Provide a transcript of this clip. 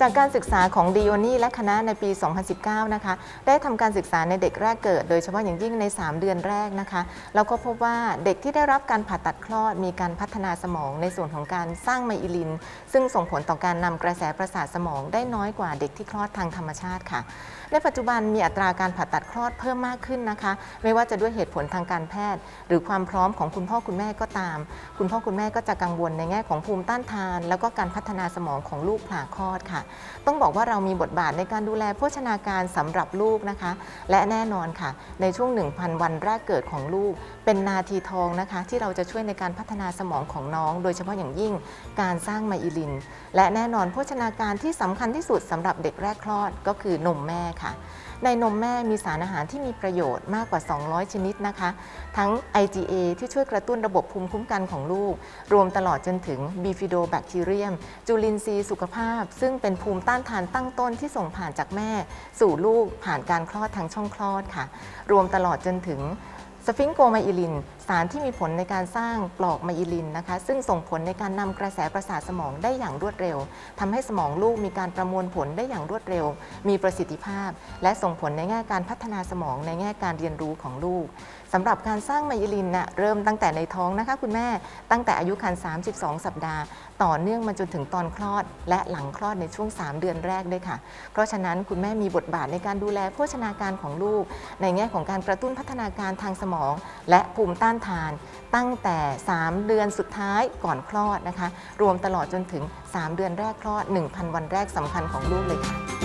จากการศึกษาของดิโอนี่และคณะในปี 2019 นะคะ ได้ทำการศึกษาในเด็กแรกเกิด โดยเฉพาะอย่างยิ่งใน 3 เดือนแรกนะคะ แล้วก็พบว่าเด็กที่ได้รับการผ่าตัดคลอดมีการพัฒนาสมองในส่วนของการสร้างไมอิลิน ซึ่งส่งผลต่อการนำกระแสประสาทสมองได้น้อยกว่าเด็กที่คลอดทางธรรมชาติค่ะ ในปัจจุบันมีอัตราการผ่าตัดคลอดเพิ่มมากขึ้นนะคะ ไม่ว่าจะด้วยเหตุผลทางการแพทย์ หรือความพร้อมของคุณพ่อคุณแม่ก็ตาม คุณพ่อคุณแม่ก็จะกังวลในแง่ของภูมิต้านทาน แล้วก็การพัฒนาสมองของลูกผ่าคลอดค่ะต้องบอกว่าเรามีบทบาทในการดูแลโภชนาการสำหรับลูกนะคะ และแน่นอนค่ะ ในช่วง 1,000 วันแรกเกิดของลูก เป็นนาทีทองนะคะ ที่เราจะช่วยในการพัฒนาสมองของน้อง โดยเฉพาะอย่างยิ่งการสร้างไมอิลิน และแน่นอนโภชนาการที่สำคัญที่สุดสำหรับเด็กแรกคลอดก็คือนมแม่ค่ะในนมแม่มีสารอาหารที่มีประโยชน์มากกว่า 200 ชนิดนะคะ ทั้ง IgA ที่ช่วยกระตุ้นระบบภูมิคุ้มกันของลูก รวมตลอดจนถึงบีฟิโดแบคทีเรียม จุลินทรีย์สุขภาพ ซึ่งเป็นภูมิต้านทานตั้งต้นที่ส่งผ่านจากแม่ สู่ลูกผ่านการคลอดทางช่องคลอดค่ะ รวมตลอดจนถึง สฟิงโกไมอิลิน สารที่มีผลในการสร้างปลอกไมอิลินนะคะ ซึ่งส่งผลในการนำกระแสประสาทสมองได้อย่างรวดเร็วทำให้สมองลูกมีการประมวลผลได้อย่างรวดเร็ว มีประสิทธิภาพ และส่งผลในแง่การพัฒนาสมองในแง่การเรียนรู้ของลูกสำหรับการสร้างไมอิลินน่ะเริ่มตั้งแต่ในท้องนะคะคุณแม่ตั้งแต่อายุครรภ์32 สัปดาห์ ต่อเนื่องมาจนถึงตอนคลอด และหลังคลอดในช่วง 3 เดือนแรกด้วยค่ะ เพราะฉะนั้นคุณแม่มีบทบาทในการดูแลโภชนาการของลูก ในแง่ของการกระตุ้นพัฒนาการทางสมอง และภูมิต้านทาน ตั้งแต่ 3 เดือนสุดท้ายก่อนคลอดนะคะ รวมตลอดจนถึง 3 เดือนแรกคลอด 1,000 วันแรกสำคัญของลูกเลยค่ะ